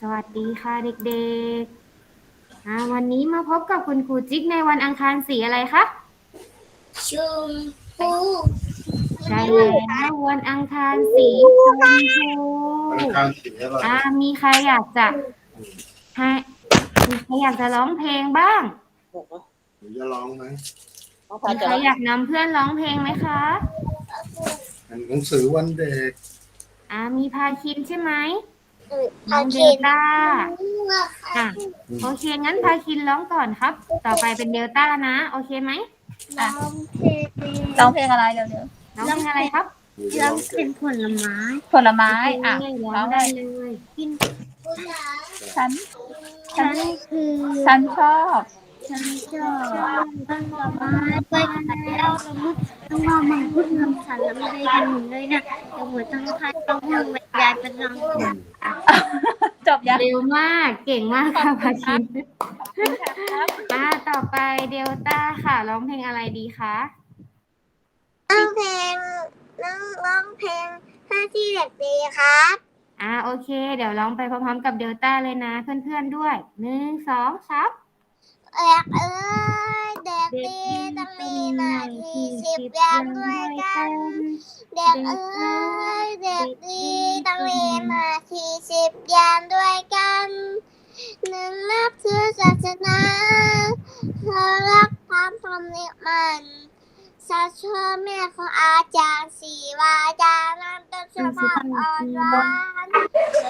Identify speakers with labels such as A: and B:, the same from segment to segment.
A: สวัสดีค่ะเด็กๆอ่าวันนี้มาพบกับคุณครูจิ๊กในวันอังคารสีอะไรคะ
B: ชมพู
A: ใช่แล้ววันอังคารสีชมพู
C: ธนาคารสีอะไร
A: อ่ามีใครอยากจะให้มีใครอยากจะร้องเพลงบ้าง
C: หนูจะร้องไหม
A: มีใครอยากนำเพื่อนร้องเพลงไหมคะ
C: หนังสือวันเด็ก
A: อ่ามีพาคินใช่ไหม น้
B: อา
A: องเด
B: เขี
A: ล
B: ยน
A: ต้า
B: ค่ะ
A: อะ โอเค งั้นพาคินร้องก่อนครับ ต่อไปเป็นเดลต้านะ โอเคไหม
B: น้องเพลง
D: ร้องเพลงอะไรเร็ว
A: ร้องเพลงอะไรครับ
C: หนูจะ
B: น้
C: ร้
B: อ
C: องง
B: เป็นผลไม้
D: ๆผลไม้ อะ
A: โเคร้
D: ร้
A: อ
D: องง
A: ได้
D: ได้
A: เลย
D: ฉัน
B: ฉันคือ
D: ฉันชอบ
B: ฉันชอบผลไม้ไปแล้วต้องว่ามันพูดคำฉันแล้วไม่ได้ยินเลยนะเดี๋ยวหัวต้องพัดต้องห้องบรรยายเป็นน้อง
D: จบยัง
A: เร็วมากเก่งมากค่ะพาคิน
D: ครับ
A: อ่าต่อไปเดลต้าค่ะร้องเพลงอะไรดีคะ
B: ร้องเพลงร้องร้องเพลงห้าที่เด็กดีครับ
A: อ่าโอเค เดี๋ยวร้องไปพร้อมๆกับเดลต้าเลยนะ เพื่อนๆด้วยหนึ่งสองสาม
B: เอกเอ้ยเด็กดีต้องมีหน้าที่สิบอย่างด้วยกัน เด็กเอ้ยเด็กดีต้องมีหน้าที่สิบอย่างด้วยกันหนึ่งนับถือศาสนาเธอรักความพรหมนิมันสาชอแม่ของอาจารย์สีวาจานันต้นสุภาพอ่อนหวาน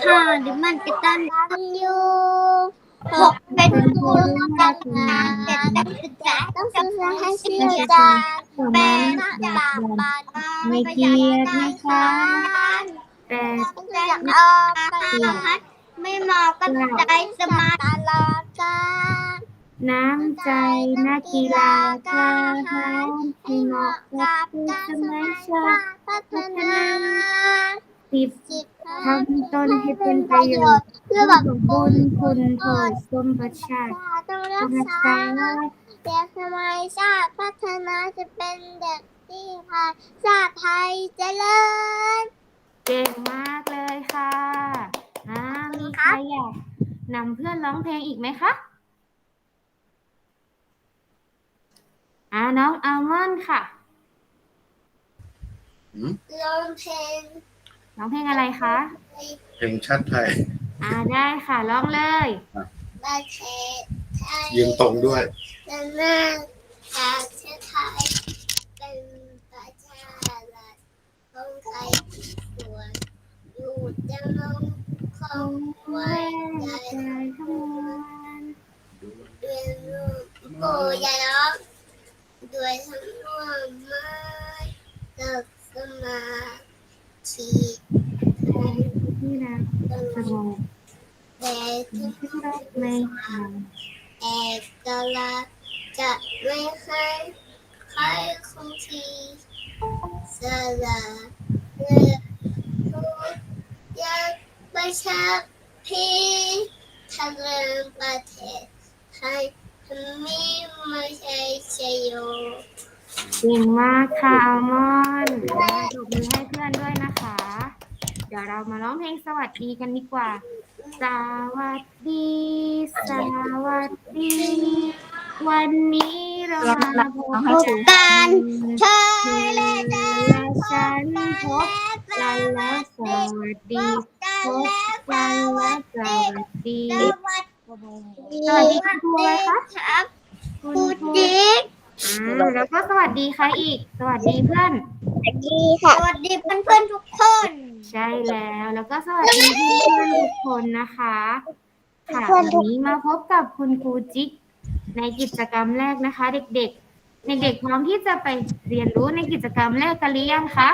B: ห้าดิมันกตันตันอยู่ หกเป็นครูต้องการงานเจ็ดนักศึกษาต้องศึกษาให้เชื่อใจแปด
A: น
B: นัก
A: อยา
B: ก
A: บา
B: น
A: ไม่เกลียดไม่ค้านแต่
B: แต่อยากออกไปพัดไม่มองก็ใจสมาตลอดกาล
A: น้ำใจนักกีฬากล้าหาญให้เหมาะกับผู้สมัยชาติ
B: พัฒนา
A: สิบ
B: จิต
A: ทำตนให้เป็นประโยชน์
B: เพื่อแบบ
A: บุญคุณโทษสมประชาติ
B: ต้อง
A: รั
B: รั
A: ก
B: ก
A: ษา
B: ษาเด็กสมัยชาติพัฒนาจะเป็นเด็กที่พาชาติไทยเจริญ
A: เก่งมากเลยค่ะอ่ามีใครอยากนำเพื่อนร้องเพลงอีกไหมคะอ่าน้องอัลมอนด์ค่ะ
B: ร้องเพลง
A: ร้องเพลงอะไรคะ
C: เพลงชาติไทย
A: อ่าได้ค่ะร้องเลย
B: ประเทศไทย
C: ยืนตรงด้วย
B: จะนั่งประเทศไทยเป็นประชารัฐของไทยส่วนอยู่จะลงคงไว้ใจ
A: ใจขมวล
B: เรียนรู้โอ้ยายร้องด้วยทั้งร่วมไม้เลิกสมา ธิ
A: ที่รัก
B: ตล
A: สงบ
B: แต่ทุก
A: ที่รักไม่ห่าง
B: เอกลักษณ์จะไม่ให้ใครคงที่สละเลือกพูดยังประชาพีทางเรื่องประเทศไทยมีไม่ใช่ชยโย
A: เก่งมากค่ะอัลมอนด์อ่าตบมือให้เพื่อน ดี๋ยวเรามาร้องเพลงสวัสดีกันดีกว่า สวัสดี สวัสดี วันนี้เรามาพบ
B: กันเธอและฉัน
A: พบกันแล้วสวัสดีพบกันแล้วสวัสดี
B: สวัส
A: ดีคุณครูอะไรคะ
B: ครับ
A: คุ
B: คุณ
A: ณครู
B: จิ๊ก
A: อ่าแล้วก็สวัสดีใครอีก สวัสดีเพื่อน
B: วัสดีค่ะ สวัสดีเพื่อนๆทุกคน
A: ใช่แล้วแล้วก็สวัสดีเพื่อนๆทุกคนนะคะค่ะวันนี้มาพบกับคุณครูจิ๊กในกิจกรรมแรกนะคะ เด็กๆ เด็กๆพร้อมที่จะไปเรียนรู้ในกิจกรรมแรกกันหรือยังคะ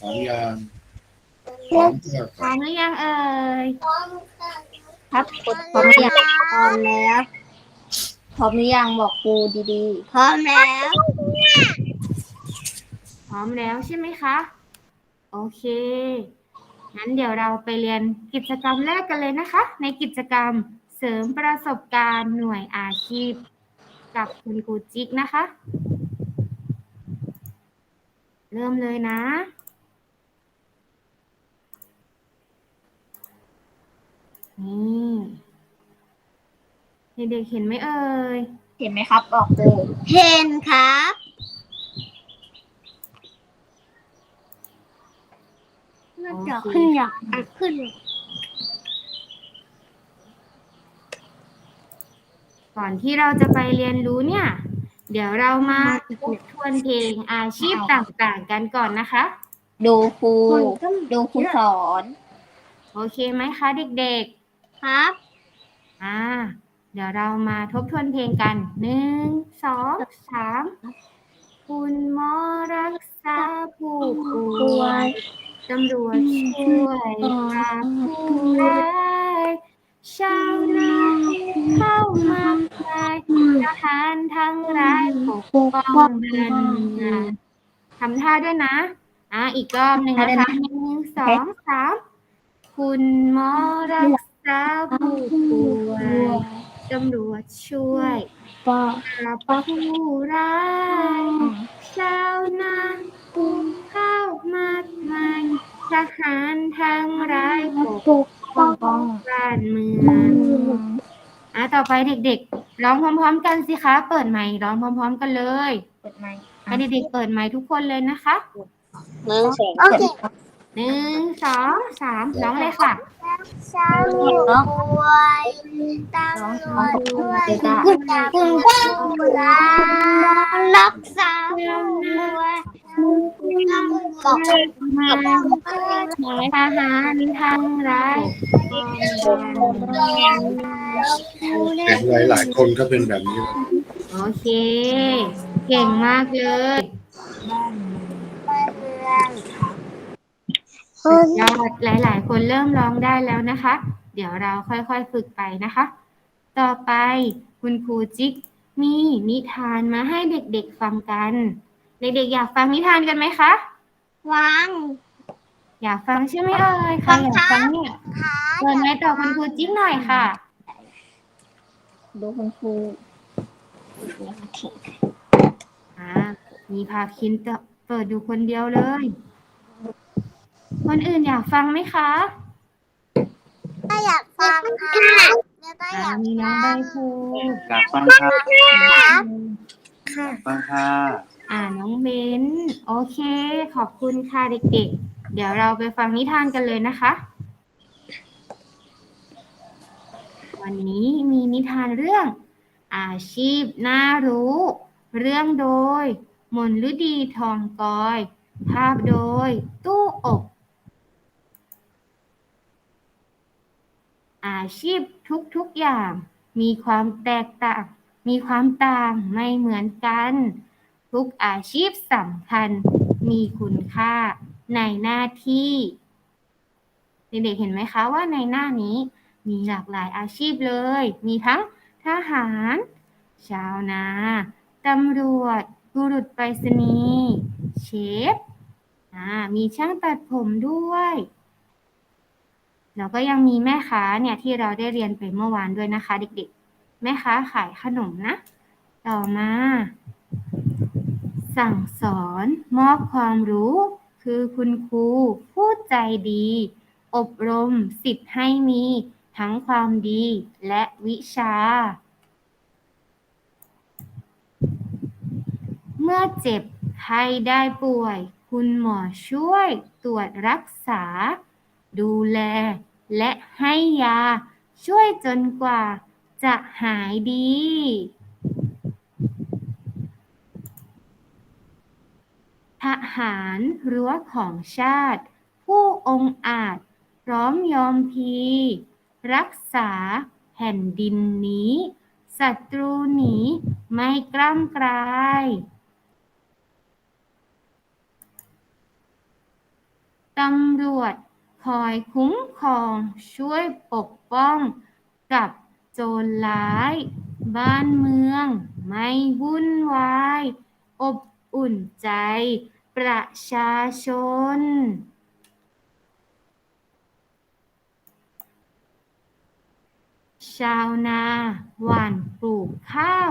C: สองยางพร้อมเพื่อ
A: พร้อมหรือยังเอ่ย
B: พร้อมค่ะ
D: ครับกดพร้อมหรือยังพร้อมแล้วพร้อมหรือยังบอกครูดี
B: พร้อมแล้ว
A: พ ร้อมแล้วใช่ไหมคะ โอเคงั้นเดี๋ยวเราไปเรียนกิจกรรมแรกกันเลยนะคะ ในกิจกรรมเสริมประสบการณ์หน่วยอาชีพ กับคุณครูจิ๊กนะคะ เริ่มเลยนะนี่เด็กๆเห็นไหมเอ่ย
D: เห็นไหมครับ บอกครู
B: เห็นครับ
A: โอเค
B: ขึ้นอยากอะขึ้น
A: ก่อนที่เราจะไปเรียนรู้เนี่ย เดี๋ยวเรามาทบทวนเพลงอาชีพต่างๆกันก่อนนะคะ
D: ดูครูดูครูสอน
A: โอเคไหมคะเด็ก
B: ครับ
A: ๆอ่า เดี๋ยวเรามาทบทวนเพลงกันหนึ่งสองสามคุณหมอรักษาผู้ป่วย ตำรวจช่วยปราบผู้ร้ายชาวนาเข้ามาคลายทหารทั้งร้ายปกป้องบ้านเมืองทำท่าด้วยนะ อะอีกรอบหนึ่งนะคะหนึ่งสองสามคุณหมอรักษาผู้ป่วยตำรวจช่วย
B: ปอ
A: ปราบผู้ร้ายชาวนาปลูก ข้าวมากมายทหารทั้งร้ายปก
B: ปลูก
A: ป้องบ้านเมืองอะต่อไปเด็กๆร้องพร้อม ๆ กันสิคะ เปิดไมค์ร้องพร้อม ๆ กันเลย
D: เปิดไมค์
A: ให้เด็กๆเปิดไมค์ทุกคนเลยนะคะ
B: หนึ่งสองโอเค
A: หนึ่งสองสามร้องเลยค่ะ
B: ชาวป่วยตำรวจช่วยจับผู้ร้ายรักษาผู้ป่วยตำรวจ
A: มาทหารทั้งร้ายป้องบ้านเมือง
C: เห็นหลายหลายๆคนก็เป็นแบบนี้แหละ
A: โอเค เก่งมากเลย สุดยอดหลาย ๆ คนเริ่มร้องได้แล้วนะคะ เดี๋ยวเราค่อย ๆ ฝึกไปนะคะ ต่อไปคุณครูจิ๊กมีนิทานมาให้เด็ก ๆ ฟังกัน เด็ก ๆ อยากฟังนิทานกันไหมคะ
B: วาง
A: อยากฟังใช่ไหมเอ่ยใครอยากฟังเนี่ย
B: ขา
A: เปิดไมค์ต่อคุณครูจิ๊กหน่อยค่ะ
D: ดูคุณครู
A: อ่ามีพาคินจะเปิดดูคนเดียวเลย คนอื่นอยากฟังไหมคะ
B: ถ้าอยากฟังค่ะเดี๋ยวต้าอาก
A: อ่ายมีน้องใบ
B: ฟัง
A: ภู
E: อยากฟังค่ะ
B: ค่ะ
E: ฟังค่ะ
A: อ่าน้องเบนโอเค ขอบคุณค่ะเด็กๆ เดี๋ยวเราไปฟังนิทานกันเลยนะคะ วันนี้มีนิทานเรื่อง อาชีพน่ารู้ เรื่องโดย มนฤดีทองกอย ภาพโดย ตู้อบ อาชีพทุกๆอย่าง มีความแตกต่าง มีความต่างไม่เหมือนกัน ทุกอาชีพสำคัญ มีคุณค่าในหน้าที่ เด็กๆเห็นไหมคะว่าในหน้านี้มีหลากหลายอาชีพเลย มีทั้งทหาร ชาวนา ตำรวจ บุรุษไปรษณีย์ เชฟมีช่างตัดผมด้วย แล้วก็ยังมีแม่ค้าเนี่ยที่เราได้เรียนไปเมื่อวานด้วยนะคะ เด็กๆ แม่ค้าขายขนมนะ ต่อมา สั่งสอนมอบความรู้ คือคุณครูผู้ใจดี อบรมสิทธิ์ให้มีทั้งความดีและวิชา เมื่อเจ็บไข้ได้ป่วย คุณหมอช่วยตรวจรักษา ดูแล และให้ยา ช่วยจนกว่าจะหายดี ทหารรั้วของชาติ ผู้องอาจพร้อมยอมพี รักษาแผ่นดินนี้ศัตรูหนีไม่กล้ำกลาย ตำรวจ คอยคุ้มครองช่วยปกป้องกับโจรร้าย บ้านเมือง ไม่วุ่นวาย อบอุ่นใจ ประชาชน ชาวนาหว่านปลูกข้าว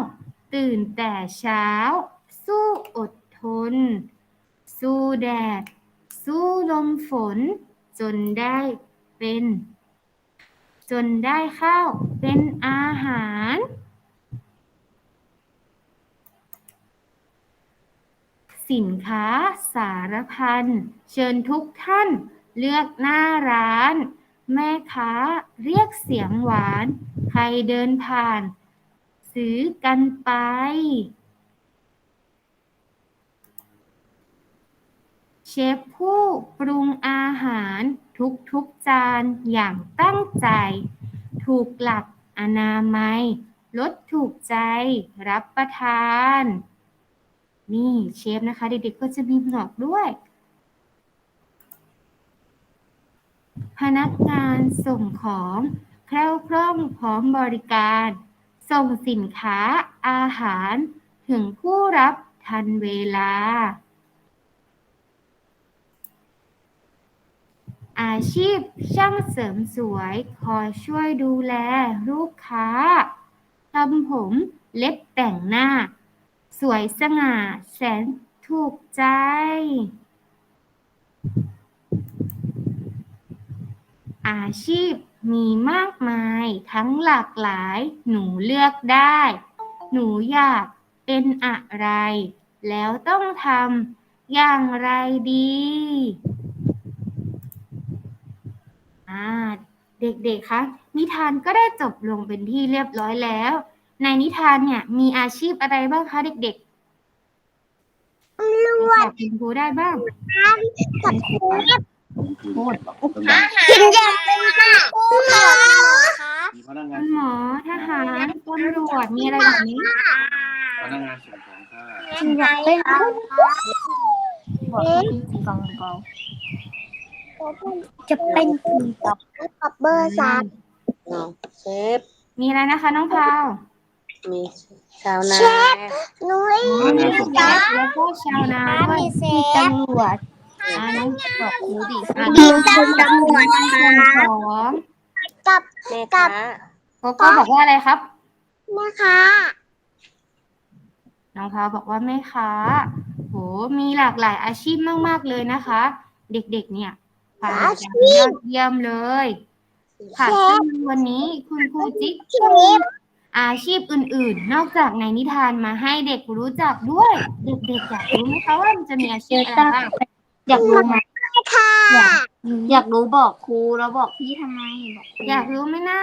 A: ตื่นแต่เช้า สู้อดทน สู้แดด สู้ลมฝน จนได้เป็น จนได้ข้าวเป็นอาหาร สินค้าสารพันเชิญทุกท่านเลือกหน้าร้าน แม่ค้าเรียกเสียงหวาน ใครเดินผ่าน ซื้อกันไป เชฟผู้ปรุงอาหารทุกๆจานอย่างตั้งใจ ถูกหลักอนามัยลดถูกใจรับประทาน นี่เชฟนะคะเด็กๆก็จะมีหมวกด้วย พนักงานส่งของแคล่วคล่องพร้อมบริการ ส่งสินค้าอาหารถึงผู้รับทันเวลา อาชีพช่างเสริมสวยคอยช่วยดูแลลูกค้าทำผมเล็บแต่งหน้า สวยสง่าแสนถูกใจ อาชีพมีมากมายทั้งหลากหลายหนูเลือกได้ หนูอยากเป็นอะไร แล้วต้องทำอย่างไรดี อ่าเด็กๆ คะ นิทานก็ได้จบลงเป็นที่เรียบร้อยแล้ว ในนิทานเนี่ย มีอาชีพอะไรบ้างคะเด็กๆตอบคุณครูได้บ้าง
B: กับครู
D: พูด
B: คิดอยากเป็นคุณครูค่ะครับ
C: มีพนักงา
A: คุ
C: น
A: ณหมอทหารตำรวจมีอะไรแบบนี้
C: พนักงานส่งของค่ะ
D: ฉันอยากเป็นบอกให้พี่กองกอง จะเป็นคุณกับ
B: กับเบอร์สาม
E: เชฟ
A: มีอะไรนะคะ น้องพาว
E: มีชาวนา
B: นุ้ย
C: พนักงานส่งข
A: แล้
C: อง
A: วแล้วก็ชาวนาด้วย
B: มีเซ
D: มี
B: ฟ
D: ตำรวจ
A: อ่าน้อง
D: บอกครูดิ
A: อ่า
B: มี
A: น้อง
B: ตำรวจ
A: ส่งของ
B: กับ
E: แม่ค้า
A: โกโก้บอกว่าอะไรครับ
B: แม่ค้า
A: น้องพาวบอกว่าแม่ค้าโหมีหลากหลายอาชีพมาก ๆ เลยนะคะ เด็ก ๆ เนี่ย ผ่านการยอดเยี่ยมเลย ค่ะซึ่งวันนี้คุณครูจิ๊กก็มีอาชีพอื่นๆ นอกจากในนิทานมาให้เด็กรู้จักด้วย เด็กๆอยากรู้ไหมคะว่ามันจะมีอาชีพอะไรบ้าง
D: อยากรู้ไหม
B: ค่ะ
D: อยากรู้บอกครูแล้วบอกพี่ทำไมบอกครู
A: อยากรู้ไหมนะ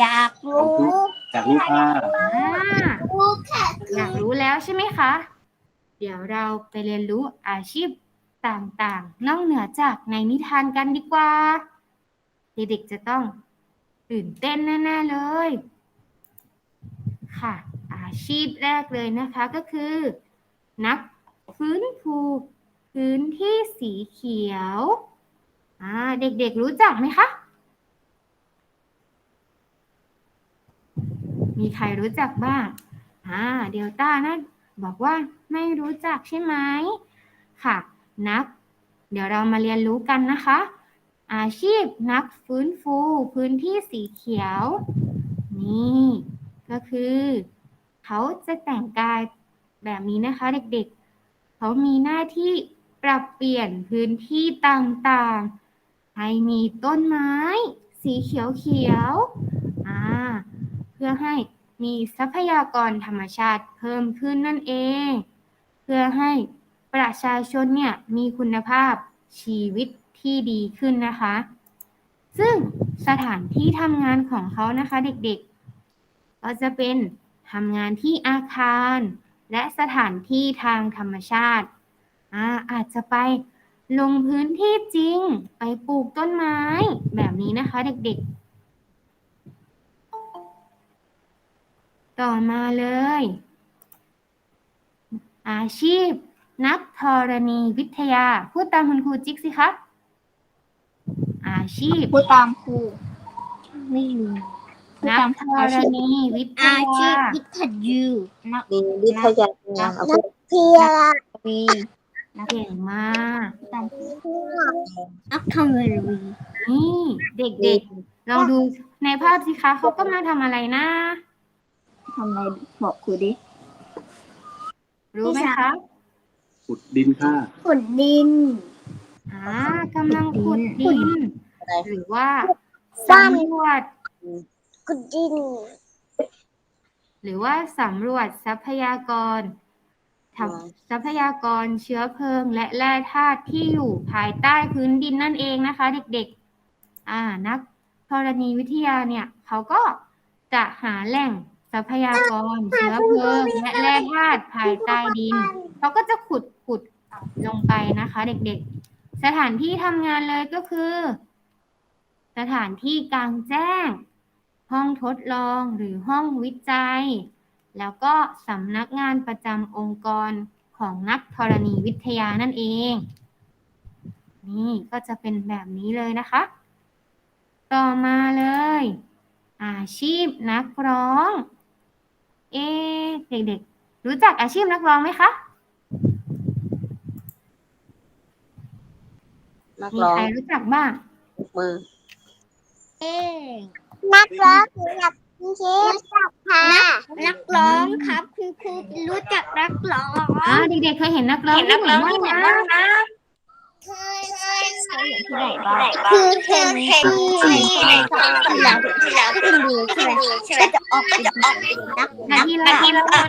D: อยากรู้
C: จากลูกค้า
A: อ่า
B: ลูกค่ะ
A: อยากรู้แล้วใช่ไหมคะ เดี๋ยวเราไปเรียนรู้อาชีพ ต่างๆ นอกเหนือจากในนิทานกันดีกว่า เด็กๆจะต้องตื่นเต้นแน่ๆเลย ค่ะ อาชีพแรกเลยนะคะก็คือ นักฟื้นฟูพื้นที่สีเขียวอ่าเด็กๆรู้จักไหมคะ มีใครรู้จักบ้างอ่าเดลต้านะบอกว่าไม่รู้จักใช่ไหมค่ะ นัก เดี๋ยวเรามาเรียนรู้กันนะคะ อาชีพนักฟื้นฟู พื้นที่สีเขียว นี่ ก็คือ เขาจะแต่งกายแบบนี้นะคะเด็กๆ เขามีหน้าที่ปรับเปลี่ยนพื้นที่ต่างๆ ให้มีต้นไม้ สีเขียวๆอ่าเพื่อให้มีทรัพยากรธรรมชาติเพิ่มขึ้นนั่นเอง เพื่อให้ ประชาชนเนี่ยมีคุณภาพชีวิตที่ดีขึ้นนะคะ ซึ่งสถานที่ทำงานของเขานะคะเด็กๆ ก็จะเป็นทำงานที่อาคาร และสถานที่ทางธรรมชาติอาอาจจะไปลงพื้นที่จริง ไปปลูกต้นไม้แบบนี้นะคะเด็กๆ ต่อมาเลย อาชีพ นักธรณีวิทยา พูดตามคุณครูจิ๊กสิคะอาชีพ
D: พูดตามครูไม่รู้พูด
A: นัก
D: ตาม
A: ธ
D: อารชีพ
A: ณีวิท
D: อาชี
A: ยา
D: พวิทยุนัก
E: มีวิทยากรเอาไป
B: เพีย
D: วีนัก
A: เก่งมาก
D: ตามนักทำเวรี
A: นี่เด็กๆ ลองดูในภาพสิคะเขาก็มาทำอะไรนะ
D: ทำอะไรบอกครูดิ
A: รู้ไหมคะ
C: ขุดดินค่ะ
B: ขุดดิน
A: อ่ากำลังขุดดิน หรือว่าสำรวจ
B: ขุดดิน
A: หรือว่าสำรวจทรัพยากรทำทรัพยากรเชื้อเพลิง และแร่ธาตุที่อยู่ภายใต้พื้นดินนั่นเองนะคะ เด็กๆ อ่านักธรณีวิทยาเนี่ยเขาก็จะหาแหล่งทรัพยากรเชื้อเพลิงและแร่ธาตุภายใต้ดิน เขาก็จะขุดขุด ลงไปนะคะ เด็กๆ สถานที่ทำงานเลยก็คือ สถานที่กลางแจ้ง ห้องทดลองหรือห้องวิจัย แล้วก็สำนักงานประจำองค์กรของนักธรณีวิทยานั่นเอง นี่ก็จะเป็นแบบนี้เลยนะคะ ต่อมาเลย อาชีพนักร้อง เอ๊เด็กๆ รู้จักอาชีพนักร้องไหมคะ
E: นัก
A: มี
E: ร้อง
A: ใครรู้จักบ้าง
E: มือ
B: นักร้องกับคุณครูค่ะนักร้องครับคุณครูรู้จักนักร้อง
A: อ่าเด็กๆเคยเห็นนักร้องที่ไหนบ้างนะ
B: เคยเคยที่ไหนบ้างคือเห็นที่ที่หลังที่หลังขึ้นดีใช่ไหมก็จะออกจะออกนัก
A: นาทีละ
B: ทีละคน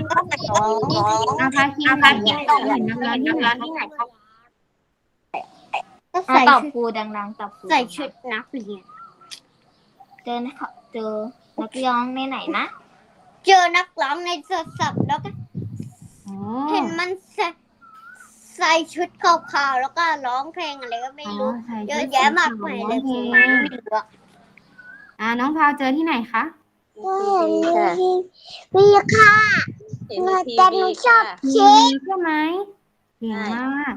A: อาภาคีอาภาคีต้องเห็นนักร้องที่ไหนที่ไหนครับ
B: ก็
D: อะ
B: ใส่
D: ตอบ
B: ชุด
D: ครูดังๆตอบครู
B: ใส่ชุดนักเรียน
D: เจอนะคะเจอนักร้องในไหนนะ
B: เจอนักร้องในโทรศัพท์แล้วก็
A: โอ้
B: เห็นมันใส่ใส่ชุดขาวๆแล้วก็ร้องเพลงอะไรก็ไม่รู้
A: ใส่
B: เยอะแยะมากมายเลย
A: เพล
B: ผม
A: ง
B: ไม่รู้อะ
A: อ่าน้องพาวเจอที่ไหนคะ
E: ทีวีค่ะ
B: มีค่ะ
E: เห็นในที
B: แต่หนู
E: วี
B: ชอบ
E: ค่ะ
A: ทีวีใช่ไหมเก่งมาก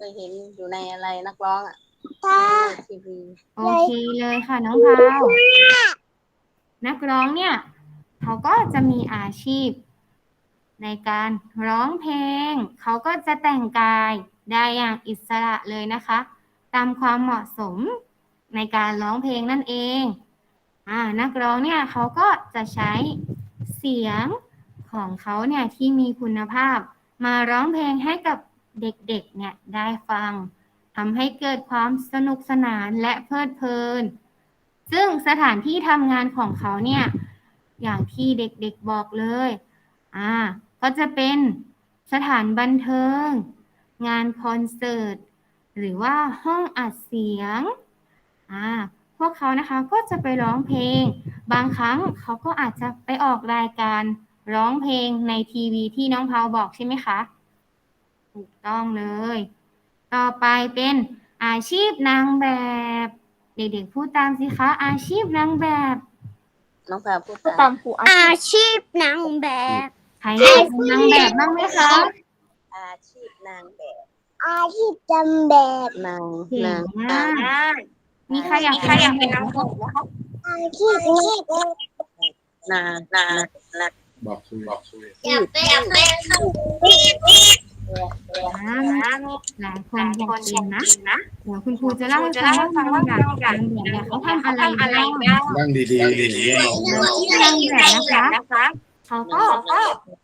E: เคยเห็นอยู่ในอะไรนักร้องอะ
B: ค่ะ
E: ทีวี
A: โอเคเลยค่ะน้องพาวนักร้องเนี่ย เขาก็จะมีอาชีพ ในการร้องเพลง เขาก็จะแต่งกายได้อย่างอิสระเลยนะคะ ตามความเหมาะสมในการร้องเพลงนั่นเองอ่านักร้องเนี่ยเขาก็จะใช้เสียงของเขาเนี่ยที่มีคุณภาพมาร้องเพลงให้กับ เด็กๆเนี่ยได้ฟังทำให้เกิดความสนุกสนานและเพลิดเพลิน ซึ่งสถานที่ทำงานของเขาเนี่ย อย่างที่เด็กๆบอกเลย อ่า ก็จะเป็นสถานบันเทิง งานคอนเสิร์ต หรือว่าห้องอัดเสียง อ่า พวกเขานะคะก็จะไปร้องเพลง บางครั้งเขาก็อาจจะไปออกรายการร้องเพลงในทีวีที่น้องเพาบอกใช่ไหมคะ ถูกต้องเลย ต่อไปเป็นอาชีพนางแบบ เด็กๆพูดตามสิคะอาชีพนางแบบ
E: น้องพาพูด
D: ก็
E: ตา
D: ตามมครูอา
B: อาชีพนางแบบ
A: ใครอยากเป็นนางแบบบ้างไหมคะ
E: อาชีพนางแบบ
B: อาชีพจำแบบ
E: นาง
A: เก่ง
E: นาง
A: มากมีใครอยากเป็นนางแบบไหมคะ
B: อาชีพนี้
E: นางนางนาง
C: บอกคุยบอกคุย
B: อยากเป็นอยากเป็ น
A: อ่าหลายคนอยากเป็นนะเดี๋ยวคุณครูจะเล่าให้ฟังว่านางแบบนางแบบเนี่ยเขาทำอะไรบ้าง
C: นั่งดีๆดีๆ
A: นางแบบนะคะเขาก็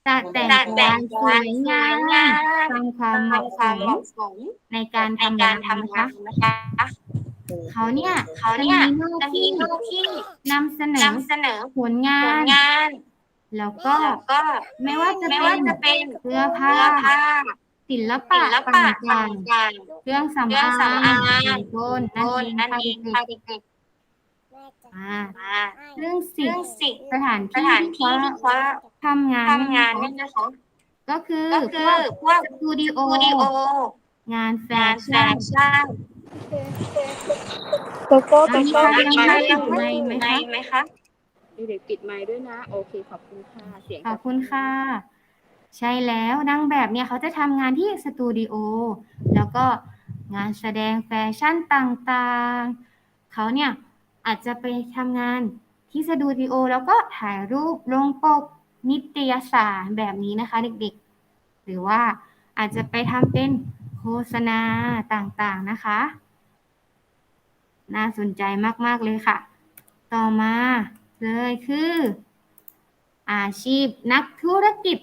A: จะแต่งกายสวยงามตามความเหมาะสมในการทำงานนะคะเขาเนี่ยเขาเนี่ยจะมีหน้าที่นำเสนอเสนอผลงาน แล้วก็ไม่ว่าจะเป็นเสื้อผ้าศิลปะต่างๆเครื่องสำอางเป็นต้นนั่นเองค่ะเด็กๆอ่าเรื่องสิ่งสถานที่ที่เขาทำงานเนี่ยนะคะก็คือพวกสตูดิโอ งานแฟชั่น
D: โกโก้
A: อะมีใครยังไม่ได้ปิดไมค์ไหมคะ
F: เด็กๆปิดไมค์ด้วยนะ โอเค ขอบคุณค่ะ เสียง
A: ขอบคุณค่ะ ใช่แล้วนางแบบเนี่ยเขาจะทำงานที่สตูดิโอแล้วก็งานแสดงแฟชั่นต่างๆ เขาเนี่ยอาจจะไปทำงานที่สตูดิโอแล้วก็ถ่ายรูปลงปกนิตยสารแบบนี้นะคะ เด็กๆ หรือว่าอาจจะไปทำเป็นโฆษณาต่างๆนะคะ น่าสนใจมากๆเลยค่ะ ต่อมา เลยคือ อาชีพนักธุรกิจ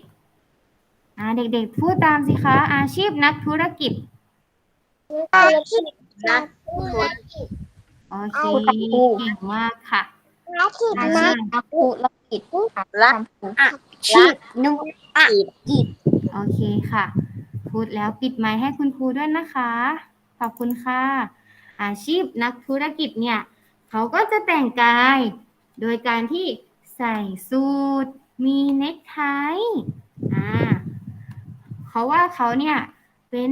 A: อ่าเด็กๆพูดตามสิคะ อาชีพนักธุรกิจ
B: อาชีพนัก
A: โอเคเก่งมากค่ะ
B: อาชีพ
A: อ่า
B: นัก
D: นักธุรกิจ
E: รัก
D: ตามครู
B: อาชีพนุอา
E: จีบ
B: จีบ
A: โอเคค่ะ พูดแล้วปิดไมค์ให้คุณครูด้วยนะคะ ขอบคุณค่ะ อาชีพนักธุรกิจเนี่ย เขาก็จะแต่งกาย โดยการที่ใส่สูทมีเนคไทอ่าเขาว่าเขาเนี่ยเป็น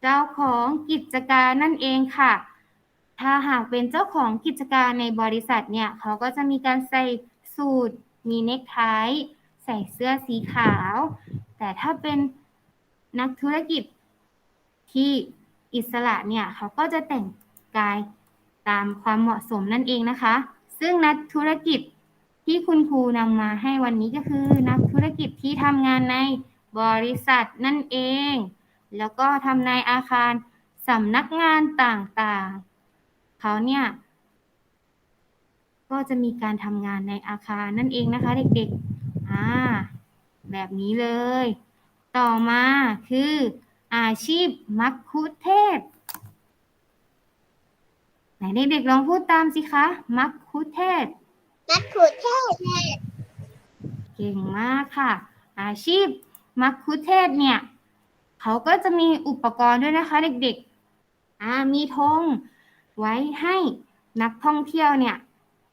A: เจ้าของกิจการนั่นเองค่ะ ถ้าหากเป็นเจ้าของกิจการในบริษัทเนี่ยเขาก็จะมีการใส่สูทมีเนคไทใส่เสื้อสีขาว แต่ถ้าเป็นนักธุรกิจที่อิสระเนี่ยเขาก็จะแต่งกายตามความเหมาะสมนั่นเองนะคะ ซึ่งนักธุรกิจที่คุณครูนำมาให้วันนี้ก็คือ นักธุรกิจที่ทำงานในบริษัทนั่นเอง แล้วก็ทำในอาคารสำนักงานต่างๆ เขาเนี่ย ก็จะมีการทำงานในอาคารนั่นเองนะคะเด็กๆ อ่า แบบนี้เลย ต่อมาคืออาชีพมัคคุเทศก์ ไหนเด็กๆลองพูดตามสิคะมัคคุเทศก์
B: นักขุดเทศ
A: เก่งมากค่ะ อาชีพมัคคุเทศก์เนี่ย เขาก็จะมีอุปกรณ์ด้วยนะคะ เด็กๆอ่ามีธงไว้ให้นักท่องเที่ยวเนี่ย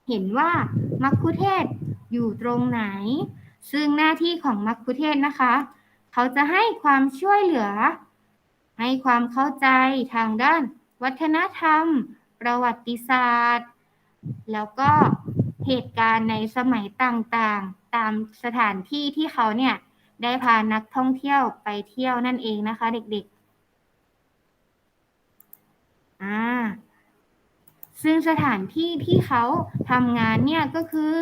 A: เห็นว่ามัคคุเทศก์อยู่ตรงไหน ซึ่งหน้าที่ของมัคคุเทศก์นะคะ เขาจะให้ความช่วยเหลือ ให้ความเข้าใจทางด้านวัฒนธรรม ประวัติศาสตร์ แล้วก็เหตุการณ์ในสมัยต่างๆ ตามสถานที่ที่เขาเนี่ยได้พานักท่องเที่ยวไปเที่ยวนั่นเองนะคะ เด็กๆ อ่า ซึ่งสถานที่ที่เขาทำงานเนี่ยก็คือ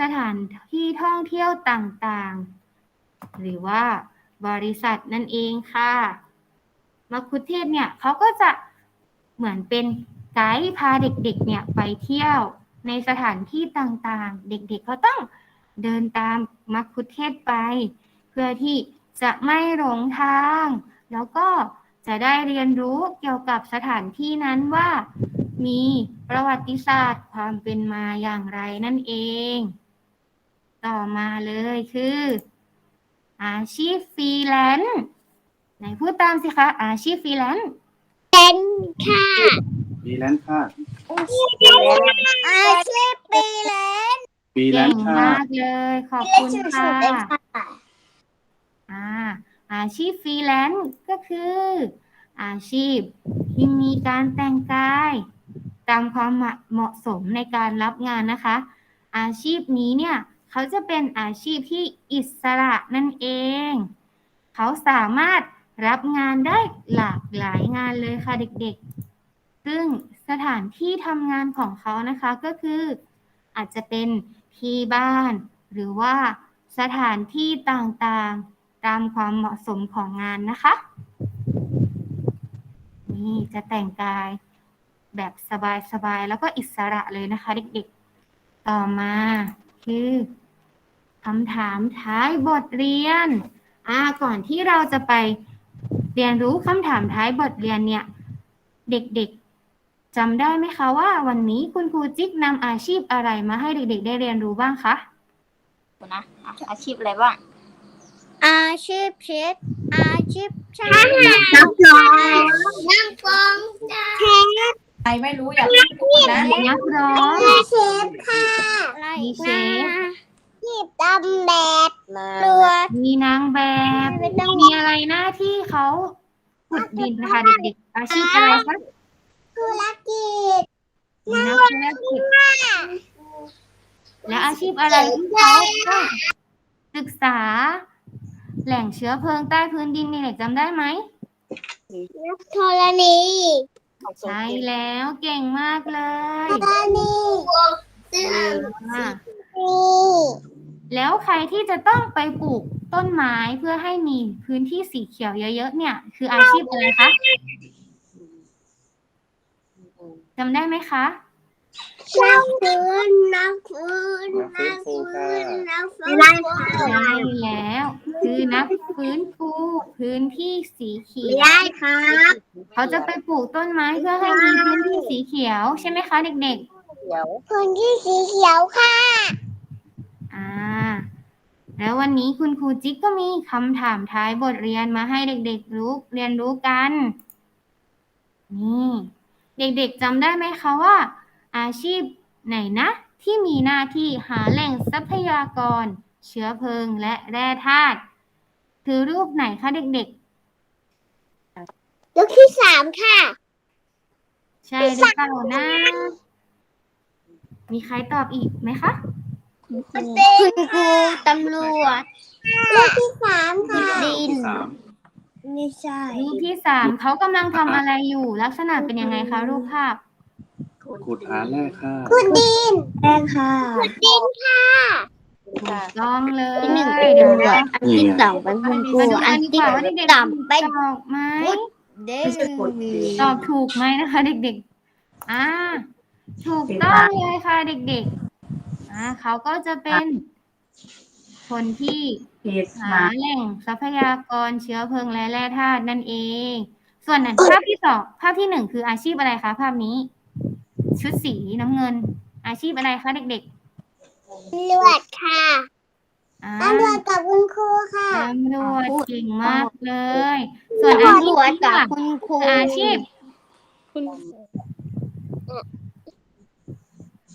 A: สถานที่ท่องเที่ยวต่างๆ หรือว่าบริษัทนั่นเองค่ะมัคคุเทศเนี่ยเขาก็จะเหมือนเป็น ไกด์พาเด็กๆเนี่ยไปเที่ยวในสถานที่ต่างๆ เด็กๆก็ต้องเดินตามมัคคุเทศไป เพื่อที่จะไม่หลงทาง แล้วก็จะได้เรียนรู้เกี่ยวกับสถานที่นั้นว่า มีประวัติศาสตร์ความเป็นมาอย่างไรนั่นเอง ต่อมาเลยคือ อาชีพฟรีแลนซ์ไหนพูดตามสิคะอาชีพฟรีแลนซ์
B: เป็นค่ะ
C: มีแลนด์ค่ะ
B: อาชีพปีแลนด์
C: มีแล
A: เก่
C: น
A: ง
C: ด์ค่ะ
A: มากเลยขอบ
B: เล่น
A: คุณ
B: สุด
A: ค่ะ
B: ๆเลยค่ะ
A: อ่าอาชีพฟรีแลนซ์ก็คือ อาชีพที่มีการแต่งกายตามความเหมาะสมในการรับงานนะคะ อาชีพนี้เนี่ยเขาจะเป็นอาชีพที่อิสระนั่นเอง เขาสามารถรับงานได้หลากหลายงานเลยค่ะเด็กๆ ซึ่งสถานที่ทำงานของเขานะคะก็คืออาจจะเป็นที่บ้าน หรือว่าสถานที่ต่างๆ ตามความเหมาะสมของงานนะคะ นี่จะแต่งกายแบบสบายๆ แล้วก็อิสระเลยนะคะเด็กๆ ต่อมาคือคำถามท้ายบทเรียนอ่าก่อนที่เราจะไปเรียนรู้คำถามท้ายบทเรียนเนี่ย เด็กๆ จำได้ไหมคะว่า วันนี้คุณครูจิ๊กนำอาชีพอะไรมาให้เด็กๆ ได้เรียนรู้บ้างคะ
D: นะอะอาชีพอะไรบ้าง
B: อาชีพเชฟอาชีพช่างนักร้องนักร้องเชฟ
G: ใครไม่รู้อย่าพูดนะ
A: นักร้อง
B: เชฟค่ะ
A: มีเชฟ
B: ชีพดำแบบ
E: นา
B: ตัว
A: มีนางแบบ
B: ไม่ต้อง
A: มีอะไรหน้าที่เขาขุดดินนะคะเด็กๆ อาชีพอะไรคะ
B: ธุรกิจ
A: มีนักธุรกิจและอาชีพอะไรที่เขาต้องศึกษา แหล่งเชื้อเพลิงใต้พื้นดินเด็กๆจำได้ไหม
B: นักธรณี
A: ใช่แล้วเก่งมากเลย
B: ธรณี
A: อะ
B: นี่
A: แล้วใครที่จะต้องไปปลูกต้นไม้เพื่อให้มีพื้นที่สีเขียวเยอะๆเนี่ย คืออาชีพอะไรคะ จำได้ไหมคะ
B: นักฟื้นนักฟื้น
C: นักฟื้นฟูค่ะ
B: นักฟื้นไม่ได้ค่ะ
A: ใช่แล้ว คือนักฟื้นฟูพื้นที่สีเขี
B: ไม่
A: ยว
B: ได้ครับ
A: เขาจะไปปลูกต้นไม้เพื่อให้มีพื้นที่สีเขียวใช่ไหมคะ เด็ก
E: เขียว
B: พื้นที่สีเขียวค่ะ
A: ๆอ่า แล้ววันนี้คุณครูจิ๊กก็มีคำถามท้ายบทเรียนมาให้เด็กๆรู้เรียนรู้กัน นี่ เด็กๆจำได้ไหมคะว่า อาชีพไหนนะ ที่มีหน้าที่หาแหล่งทรัพยากร เชื้อเพลิงและแร่ธาตุคือรูปไหนคะเด็ก
B: ลูกที่สามค่ะ
A: ๆใช่หรือเปล่านะ มีใครตอบอีกไหมคะ
B: มันเป็น
D: คุณครูตำรวจ
B: ลูกที่สามค่ะ
D: ดิน
C: สาม
D: ไม่ใช่
A: รูปที่สามเขากำลังทำอะไรอยู่ ลักษณะเป็นยังไงคะ รูปภาพ
C: ขุดหาแร่ค่ะ
B: คุณดิน
D: แป้งค่ะ
B: ดินค่ะ
E: ค่ะ
A: ต้องเลย
D: ที่หนึ่ง
A: เดี๋ยว
D: ตำรว
A: เรา
D: จอันที่สองเป็นคุณครู
A: มาดู
D: อั
A: กัน
D: น
A: ดีก
D: ที่
A: ว่าว่าเด็กๆ
D: สามเป็น
A: ตอบไหม
D: เด้ง
A: ตอบถูกไหมนะคะ เด็กๆ อ่า ถูกต้องเลยค่ะ เด็กๆ อ่าเขาก็จะเป็น คนที่หาแหล่งทรัพยากรเชื้อเพลิงและแร่ธาตุนั่นเอง ส่วนอันภาพที่สองภาพที่หนึ่งคืออาชีพอะไรคะภาพนี้ ชุดสีน้ำเงิน อาชีพอะไรคะเด็ก
B: ตำรวจค่ะ
A: ๆอ่า
B: ตำรวจกับคุณครูค่ะ
A: ตำรวจเก่งมากเลย ส่วนอาชี
D: ตำร
A: พ
D: วจ
A: นี้
D: กับ
A: ล่ะ
D: คุณครู
A: อาชีพ
F: คุณ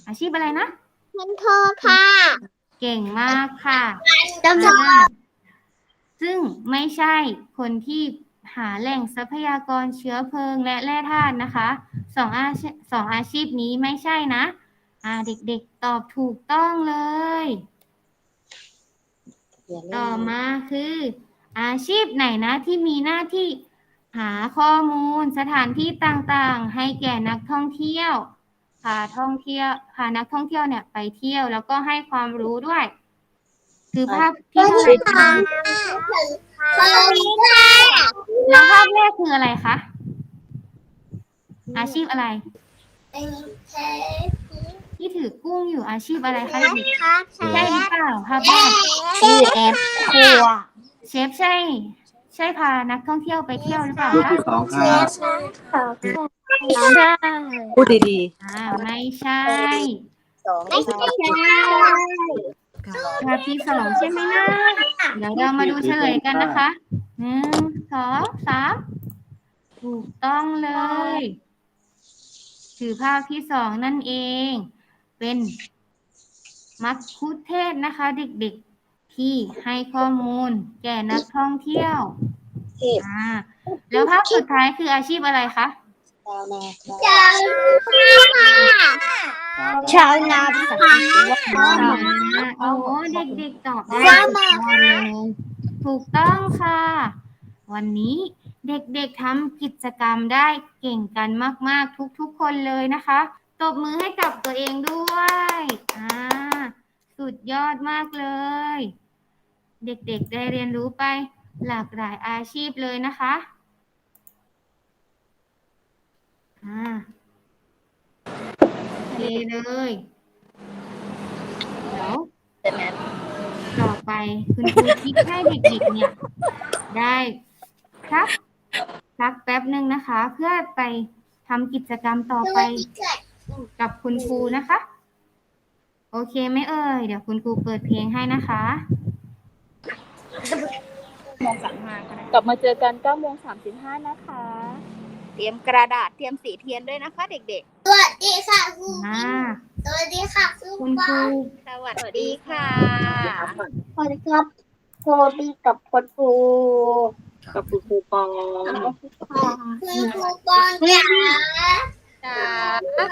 A: อาชีพอะไรนะ
B: คุณครูค่ะ
A: เก่งมากค่ะ
B: ตำรวจ
A: ซึ่งไม่ใช่คนที่หาแหล่งทรัพยากรเชื้อเพลิงและแร่ธาตุนะคะสองอาชีสองอาชีพนี้ไม่ใช่นะ อ่าเด็กๆตอบถูกต้องเลย
E: อย่าเล่น
A: ต่อมาคือ อาชีพไหนนะที่มีหน้าที่หาข้อมูลสถานที่ต่างๆ ให้แก่นักท่องเที่ยว พาท่องเที่ยวพานักท่องเที่ยวเนี่ยไปเที่ยวแล้วก็ให้ความรู้ด้วย คือภาพที่เท่าไหร่คะ
B: สวัสดีค่ะ
A: แล้วภาพแรกคืออะไรคะอาชีพอะไรที่ถือกุ้งอยู่อาชีพอะไรคะเด็ก
B: ครับ
A: ๆใช่หรือเปล่าภาพแรก
D: ชื่อแอปครัว
A: เชฟใช่ ใช่พานักท่องเที่ยวไปเที่ยวหรือเปล่า
C: รูป
A: คะ
C: ที่สองค่ะ
D: ใช่
E: พูดดี
A: อ่าไม่ใช่
E: ๆสอง
B: ไม่ใช่
A: ภาพที่สองใช่ไหมนะเดี๋ยวเรามาดูเฉลยกันนะคะหนึ่งสองสามถูกต้องเลย คือภาพที่สองนั่นเอง เป็นมัคคุเทศก์นะคะ เด็กๆ ที่ให้ข้อมูล แก่นักท่องเที่ยว
E: เทพ
A: อ่าแล้วภาพสุดท้ายคืออาชีพอะไรคะ
E: ชาวนาค่ะ
B: จังค่ะ
D: ชาวนาภาษาอังกฤษว่า
A: ชาวนาโอ้เด็กๆตอบได้สุดยอดเลยถูกต้องค่ะ วันนี้เด็กๆทำกิจกรรมได้เก่งกันมากๆ ทุกๆคนเลยนะคะ ตบมือให้กับตัวเองด้วย อ่า สุดยอดมากเลย เด็กๆได้เรียนรู้ไปหลากหลายอาชีพเลยนะคะอ่าเคเลยเดี๋ยวต่อไปคุณครูคิดให้เด็กๆเนี่ย ได้พักพักแป๊บหนึ่งนะคะ เพื่อไปทำกิจกรรมต่อไปกับคุณครูนะคะ โอเคไหมเอ่ย เดี๋ยวคุณครูเปิดเพลงให้นะคะ
F: กลับมาเจอกัน9โมง35นะคะ
D: เตรียมกระดาษเตรียมสีเทียนด้วยนะคะ เด็ก
B: สวัสดีค่ะครู
A: อ่า
B: สวัสดีค่ะครู
A: คุณครู
D: ๆสวัสดีค่ะ
B: สวัสดีครับโคบีกับคุณครู
F: กับคุณครูปอง
B: คุณครูปอนจ๋า
D: จ้า